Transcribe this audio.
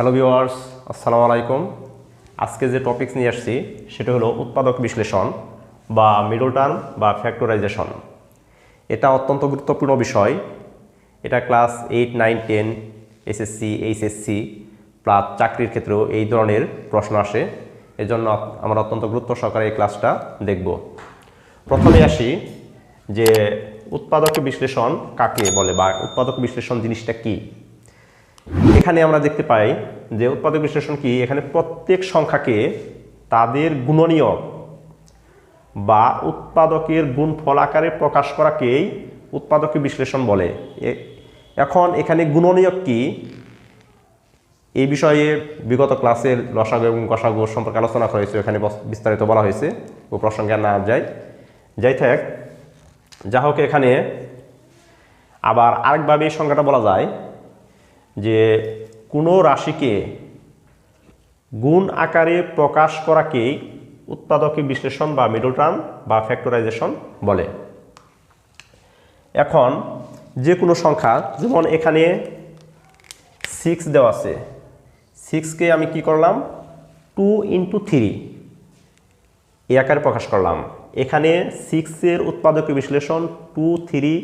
Hello viewers আসসালামু আলাইকুম আজকে যে টপিকস নিয়ে আসছি, সেটা হলো উৎপাদক বিশ্লেষণ বা মিডল টার্ম বা ফ্যাক্টরাইজেশন এটা অত্যন্ত গুরুত্বপূর্ণ বিষয়। এটা class eight nine ten SSC HSC plus চাকরির ক্ষেত্রেও এই ধরনের প্রশ্ন আসে। এজন্য আমরা অত্যন্ত গুরুত্ব সহকারে এই ক্লাসটা দেখব। প্রথমে আসি যে উৎপাদক বিশ্লেষণ কাকে বলে বা উৎপাদক বিশ্লেষণ জিনিসটা কী? এখানে আমরা দেখতে পাই যে উৎপাদক বিশ্লেষণ কি? এখানে প্রত্যেক সংখ্যাকে তাদের গুণনীয়ক বা উৎপাদকের গুণফল আকারে প্রকাশ করাকেই উৎপাদক বিশ্লেষণ বলে। এখন এখানে গুণনীয়ক কি? এই বিষয়ে বিগত ক্লাসের লসাগু এবং গসাগু সম্পর্কে আলোচনা করা হয়েছে, এখানে বস- বিস্তারিত বলা হয়েছে, ও প্রসঙ্গে না যায় যাই থাক, যা হোক এখানে আবার আরেকভাবে এই সংখ্যাটা বলা যায়। যে কোনো রাশিকে গুণ আকারে প্রকাশ করাকেই উৎপাদকিক বিশ্লেষণ বা মিডল টার্ম বা ফ্যাক্টরাইজেশন বলে। এখন যে কোনো সংখ্যা, যেমন এখানে সিক্স দেওয়া আছে সিক্সকে আমি কি করলাম? টু ইন্টু থ্রি এই আকারে প্রকাশ করলাম। এখানে সিক্সের উৎপাদক বিশ্লেষণ টু থ্রি